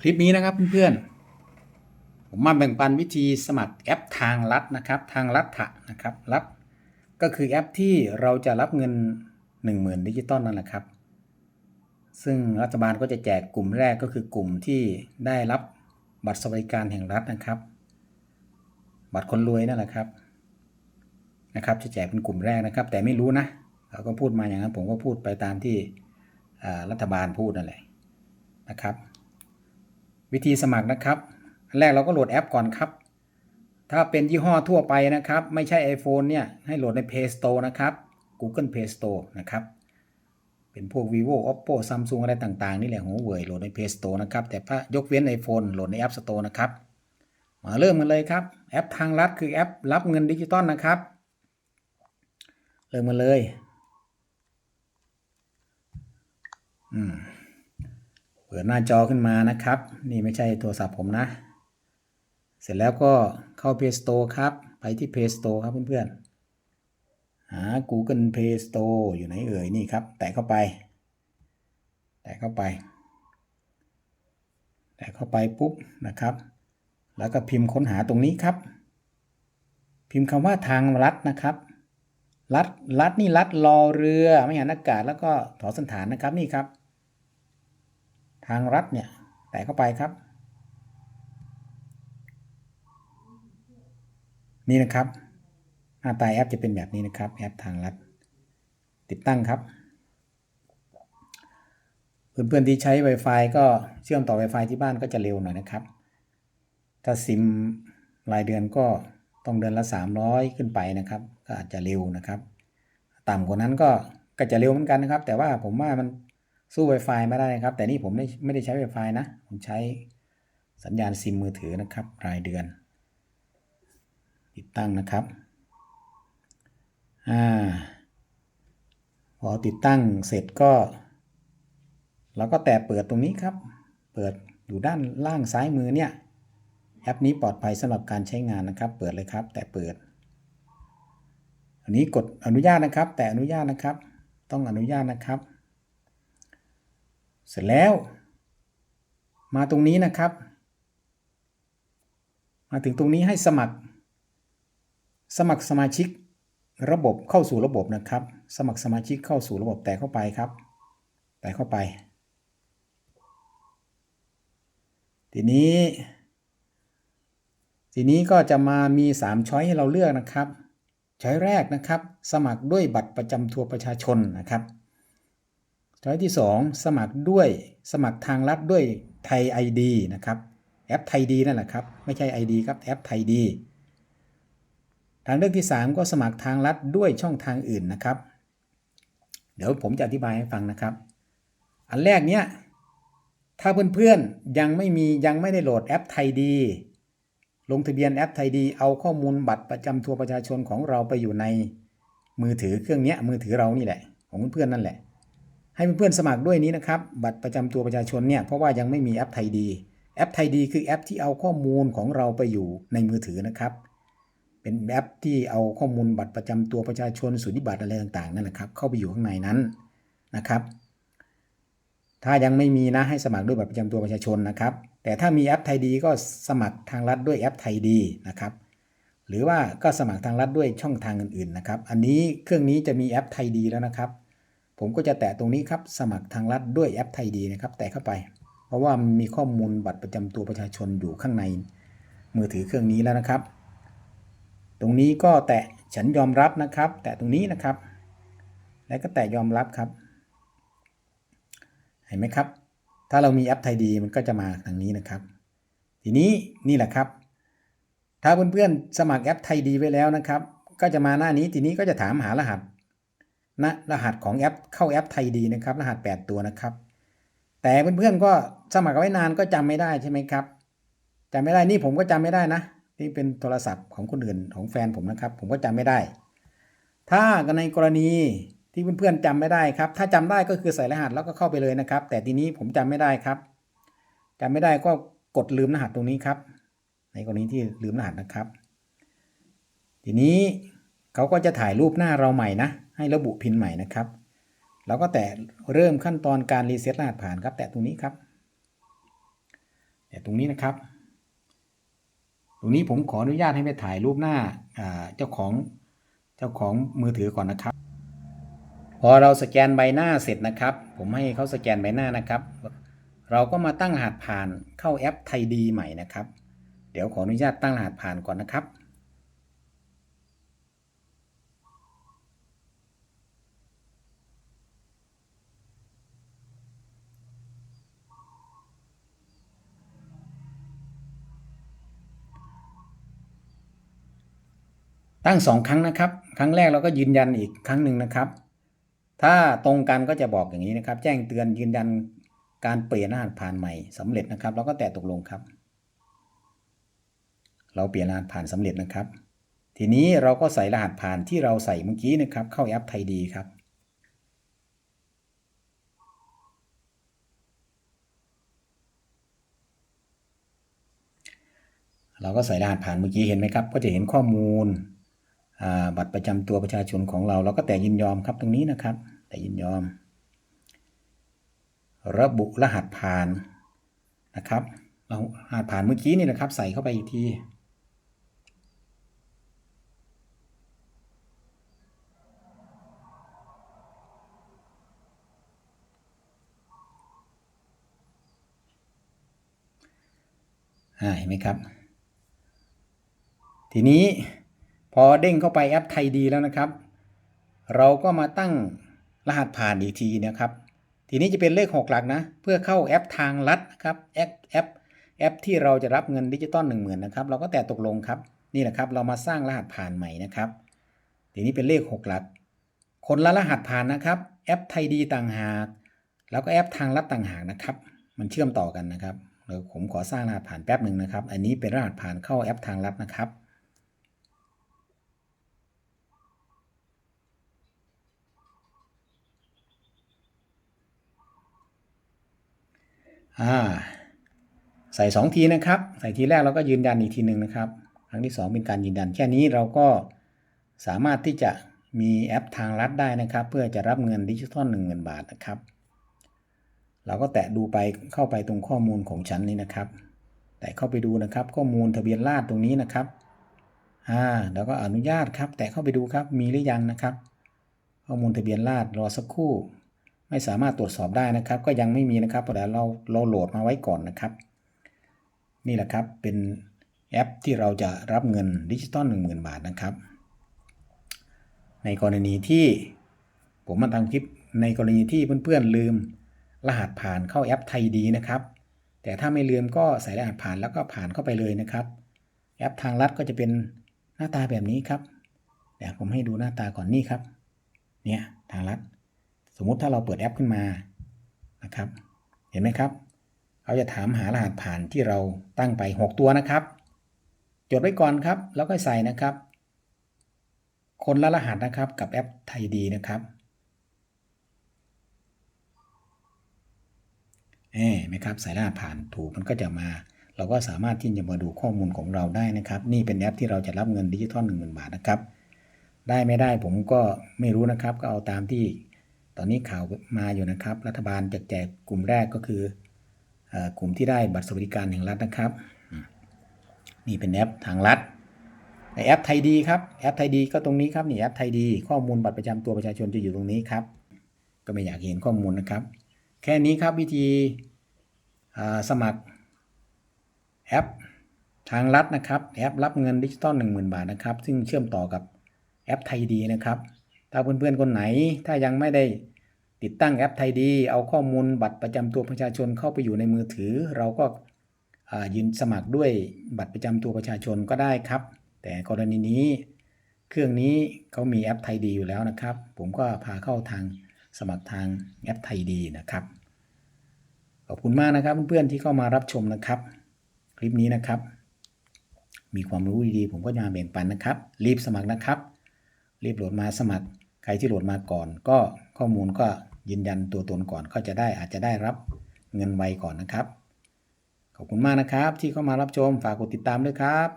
คลิปนี้นะครับเพื่อนๆ ผมมาแบ่งปันวิธีสมัครแอปทางลัดนะครับ ทางลัดถะนะครับลัดก็คือแอปที่เราจะรับเงิน 10,000ดิจิตอลนั่นแหละครับ ซึ่งรัฐบาลก็จะแจกกลุ่มแรกก็คือกลุ่มที่ได้รับบัตรสวัสดิการแห่งรัฐนะครับ บัตรคนรวยนั่นแหละครับนะครับ จะแจกเป็นกลุ่มแรกนะครับ แต่ไม่รู้นะเขาก็พูดมาอย่างนั้นผมก็พูดไปตามที่รัฐบาลพูดนั่นแหละนะครับ วิธีสมัครนะครับอันแรกเราก็โหลดแอปก่อนครับ ถ้าเป็นยี่ห้อทั่วไปนะครับ ไม่ใช่ iPhone เนี่ย ให้โหลดใน Play Store นะครับ Google Play Store นะครับเป็นพวก vivo oppo samsung อะไรต่างๆ นี่แหละหัวเว่ยโหลดใน Play Store นะครับ แต่ถ้ายกเว้น iPhone โหลดใน App Store นะครับ มาเริ่มกันเลยครับ แอปทางลัดคือแอปรับเงินดิจิตอลนะครับ เริ่มกันเลย อืม เปิดหน้าจอขึ้นมานะครับ นี่ไม่ใช่โทรศัพท์ผมนะ เสร็จแล้วก็เข้า Play Store ครับ ไปที่ Play Store ครับเพื่อนๆ หา Google Play Store อยู่ไหนเอ่ยนี่ครับ แตะเข้าไป แตะเข้าไป แตะเข้าไปปุ๊บนะครับ แล้วก็พิมพ์ค้นหาตรงนี้ครับ พิมพ์คำว่าทางลัดนะครับลัดลัดนี่ลัดรอเรือไม่หันอากาศแล้วก็ถอสันฐานนะครับนี่ครับ ทางรัฐเนี่ย แตะเข้าไปครับ นี่นะครับ หน้าตาแอปจะเป็นแบบนี้นะครับ แอปทางรัฐ ติดตั้งครับ เพื่อนๆที่ใช้ Wi-Fi ก็เชื่อมต่อ Wi-Fi ที่บ้านก็จะเร็วหน่อยนะครับ ถ้าซิมรายเดือนก็ต้องเดือนละ 300 ขึ้นไปนะครับ ก็อาจจะเร็วนะครับ ต่ำกว่านั้นก็ก็จะเร็วเหมือนกันนะครับ แต่ว่าผมว่ามัน สู้ Wi-Fi ไม่ได้นะครับ แต่นี่ผมไม่ไม่ได้ใช้ Wi-Fi นะ ผมใช้สัญญาณซิมมือถือนะครับ รายเดือน ติดตั้งนะครับอ่าพอติดตั้งเสร็จก็ เราก็แตะเปิดตรงนี้ครับ เปิดอยู่ด้านล่างซ้ายมือเนี่ยแอปนี้ปลอดภัยสำหรับการใช้งานนะครับ เปิดเลยครับ แต่เปิด อันนี้กดอนุญาตนะครับ แต่อนุญาตนะครับ ต้องอนุญาตนะครับ เสร็จแล้ว มาตรงนี้นะครับ มาถึงตรงนี้ให้สมัคร สมัครสมาชิกระบบเข้าสู่ระบบนะครับ สมัครสมาชิกเข้าสู่ระบบแต่เข้าไปครับ แต่เข้าไป ทีนี้ ทีนี้ก็จะมามี 3 ช้อยให้เราเลือกนะครับ ช้อยแรกนะครับ สมัครด้วยบัตรประจำตัวประชาชนนะครับ ช้อยที่ 2 สมัครด้วยสมัครทางลัดด้วยไทย ID นะครับแอปไทยดีนั่นแหละครับ ไม่ใช่ ID ครับแอปไทยดีทางเลือกที่ 3 ก็สมัครทางลัดด้วยช่องทางอื่นนะครับ เดี๋ยวผมจะอธิบายให้ฟังนะครับ อันแรกเนี้ยถ้าเพื่อนๆยังไม่มียังไม่ได้โหลดแอปไทยดี ลงทะเบียนแอปไทยดีเอาข้อมูลบัตรประจำตัวประชาชนของเราไปอยู่ในมือถือเครื่องเนี้ยมือถือเรานี่แหละ ของเพื่อนๆนั่นแหละ ให้เพื่อนๆสมัครด้วยนี้นะครับ บัตรประจำตัวประชาชนเนี่ยเพราะว่ายังไม่มีแอปไทยดี แอปไทยดีคือแอปที่เอาข้อมูลของเราไปอยู่ในมือถือนะครับ เป็นแอปที่เอาข้อมูลบัตรประจำตัวประชาชนสุนิบัตรอะไรต่างๆนั่นนะครับเข้าไปอยู่ข้างในนั้นนะครับถ้ายังไม่มีนะให้สมัครด้วยบัตรประจำตัวประชาชนนะครับ แต่ถ้ามีแอปไทยดีก็สมัครทางรัฐด้วยแอปไทยดีนะครับ หรือว่าก็สมัครทางรัฐด้วยช่องทางอื่นๆนะครับ อันนี้เครื่องนี้จะมีแอปไทยดีแล้วนะครับ ผมก็จะแตะตรงนี้ครับ สมัครทางรัฐด้วยแอปไทยดีนะครับ แตะเข้าไป เพราะว่ามีข้อมูลบัตรประจำตัวประชาชนอยู่ข้างใน มือถือเครื่องนี้แล้วนะครับ ตรงนี้ก็แตะฉันยอมรับนะครับ แตะตรงนี้นะครับ แล้วก็แตะยอมรับครับ เห็นไหมครับ ถ้าเรามีแอปไทยดีมันก็จะมาทางนี้นะครับ ทีนี้นี่แหละครับ ถ้าเพื่อนๆสมัครแอปไทยดีไว้แล้วนะครับ ก็จะมาหน้านี้ทีนี้ก็จะถามหารหัส นะรหัสของแอปเข้าแอปไทยดีนะครับ รหัส 8 ตัวนะครับ แต่เพื่อนๆก็สมัครไว้นานก็จำไม่ได้ใช่ไหมครับจำไม่ได้นี่ผมก็จำไม่ได้นะนี่เป็นโทรศัพท์ของคนอื่นของแฟนผมนะครับ ผมก็จำไม่ได้ ถ้าในกรณีที่เพื่อนๆจำไม่ได้ครับ ถ้าจำได้ก็คือใส่รหัสแล้วก็เข้าไปเลยนะครับ แต่ทีนี้ผมจำไม่ได้ครับจำไม่ได้ก็กดลืมรหัสตรงนี้ครับ ในกรณีที่ลืมรหัสนะครับ ทีนี้ เขาก็จะถ่ายรูปหน้าเราใหม่นะ ให้ระบุพินใหม่นะครับเราก็แตะเริ่มขั้นตอนการรีเซ็ตรหัสผ่านครับ แตะตรงนี้ครับแตรงนี้นะครับ ตรงนี้ผมขออนุญาตให้ไปถ่ายรูปหน้าเจ้าของเจ้าของมือถือก่อนนะครับ พอเราสแกนใบหน้าเสร็จนะครับ ผมให้เขาสแกนใบหน้านะครับ เราก็มาตั้งรหัสผ่านเข้าแอปไทยดีใหม่นะครับ เดี๋ยวขออนุญาตตั้งรหัสผ่านก่อนนะครับ ตั้งสองครั้งนะครับ ครั้งแรกเราก็ยืนยันอีกครั้งหนึ่งนะครับ ถ้าตรงกันก็จะบอกอย่างนี้นะครับ แจ้งเตือนยืนยันการเปลี่ยนรหัสผ่านใหม่สำเร็จนะครับเราก็แตะตกลงครับ เราเปลี่ยนรหัสผ่านสำเร็จนะครับ ทีนี้เราก็ใส่รหัสผ่านที่เราใส่เมื่อกี้นะครับ เข้าแอปไทยดีครับเราก็ใส่รหัสผ่านเมื่อกี้เห็นไหมครับ ก็จะเห็นข้อมูล บัตรประจำตัวประชาชนของเราเราก็แต่ยินยอมครับตรงนี้นะครับ แต่ยินยอม ระบุรหัสผ่านนะครับเรารหัสผ่านเมื่อกี้นี่นะครับ ใส่เข้าไปอีกทีเห็นไหมครับ ทีนี้ พอเด้งเข้าไปแอปไทยดีแล้วนะครับ เราก็มาตั้งรหัสผ่านอีกทีนะครับ ทีนี้จะเป็นเลข 6 หลักนะ เพื่อเข้าแอปทางลัดนะครับแอปแอปแอปที่เราจะรับเงินดิจิตอล1 0,000นะครับเราก็แตะตกลงครับนี่แหละครับ เรามาสร้างรหัสผ่านใหม่นะครับ ทีนี้เป็นเลข 6 หลัก คนละรหัสผ่านนะครับ แอปไทยดีต่างหาก แล้วก็แอปทางลัดต่างหากนะครับ มันเชื่อมต่อกันนะครับเดี๋ยวผมขอสร้างรหัสผ่านแป๊บหนึ่งนะครับ อันนี้เป็นรหัสผ่านเข้าแอปทางลัดนะครับ อ่าใส่ 2 ทีนะครับ ใส่ทีแรกเราก็ยืนยันอีกทีหนึ่งนะครับ ครั้งที่ 2 เป็นการยืนยัน แค่นี้เราก็สามารถที่จะมีแอปทางลัดได้นะครับ เพื่อจะรับเงินดิจิทัล10,000 บาทนะครับ เราก็แตะดูไปเข้าไปตรงข้อมูลของฉันนี่นะครับ แตะเข้าไปดูนะครับ ข้อมูลทะเบียนราษตรงนี้นะครับอ่าแล้วก็อนุญาตครับ แตะเข้าไปดูครับมีหรือยังนะครับ ข้อมูลทะเบียนราษรอสักครู่ ไม่สามารถตรวจสอบได้นะครับ ก็ยังไม่มีนะครับแต่เราเราโหลดมาไว้ก่อนนะครับ นี่แหละครับเป็นแอปที่เราจะรับเงินดิจิตอล10,000 บาทนะครับ ในกรณีที่ผมมาทำคลิปในกรณีที่เพื่อนๆลืมรหัสผ่านเข้าแอปไทยดีนะครับ แต่ถ้าไม่ลืมก็ใส่รหัสผ่านแล้วก็ผ่านเข้าไปเลยนะครับ แอปทางลัดก็จะเป็นหน้าตาแบบนี้ครับเดี๋ยวผมให้ดูหน้าตาก่อนนี่ครับ เนี่ยทางลัด สมมุติถ้าเราเปิดแอปขึ้นมานะครับ เห็นไหมครับเขาจะถามหารหัสผ่านที่เราตั้งไป 6 ตัวนะครับ จดไว้ก่อนครับ แล้วก็ใส่นะครับ คนละรหัสนะครับกับแอปไทยดีนะครับเอ๊ไหมครับใส่รหัสผ่านถูกมันก็จะมา เราก็สามารถที่จะมาดูข้อมูลของเราได้นะครับ นี่เป็นแอปที่เราจะรับเงินดิจิทัล1 0,000บาทนะครับ ได้ไม่ได้ผมก็ไม่รู้นะครับ ก็เอาตามที่ อนนี้ข่าวมาอยู่นะครับ รัฐบาลจะแจกกลุ่มแรกก็คือกลุ่มที่ได้บัตรสวัสดิการแห่งรัฐนะครับนี่เป็นแอปทางรัฐแอปไทยดีครับแอปไทยดีก็ตรงนี้ครับนี่แอปไทยดี ข้อมูลบัตรประจำตัวประชาชนจะอยู่ตรงนี้ครับ ก็ไม่อยากเห็นข้อมูลนะครับ แค่นี้ครับวิธีสมัครแอปทางรัฐนะครับแอปรับเงินดิจิตอล10,000 บาทนะครับ ซึ่งเชื่อมต่อกับแอปไทยดีนะครับ ถ้าเพื่อนๆคนไหนถ้ายังไม่ได้ ติดตั้งแอปไทยดี เอาข้อมูลบัตรประจำตัวประชาชนเข้าไปอยู่ในมือถือ เราก็ยืนสมัครด้วยบัตรประจำตัวประชาชนก็ได้ครับ แต่กรณีนี้ เครื่องนี้เขามีแอปไทยดีอยู่แล้วนะครับ ผมก็พาเข้าทางสมัครทางแอปไทยดีนะครับ ขอบคุณมากนะครับเพื่อนๆที่เข้ามารับชมนะครับ คลิปนี้นะครับ มีความรู้ดีๆผมก็จะมาแบ่งปันนะครับ รีบสมัครนะครับ รีบโหลดมาสมัคร ใครที่โหลดมาก่อน ก็ข้อมูลก็ ยืนยันตัวตนก่อนก็จะได้อาจจะได้รับเงินไวก่อนนะครับ ขอบคุณมากนะครับ ที่เข้ามารับชมฝากกดติดตามด้วยครับ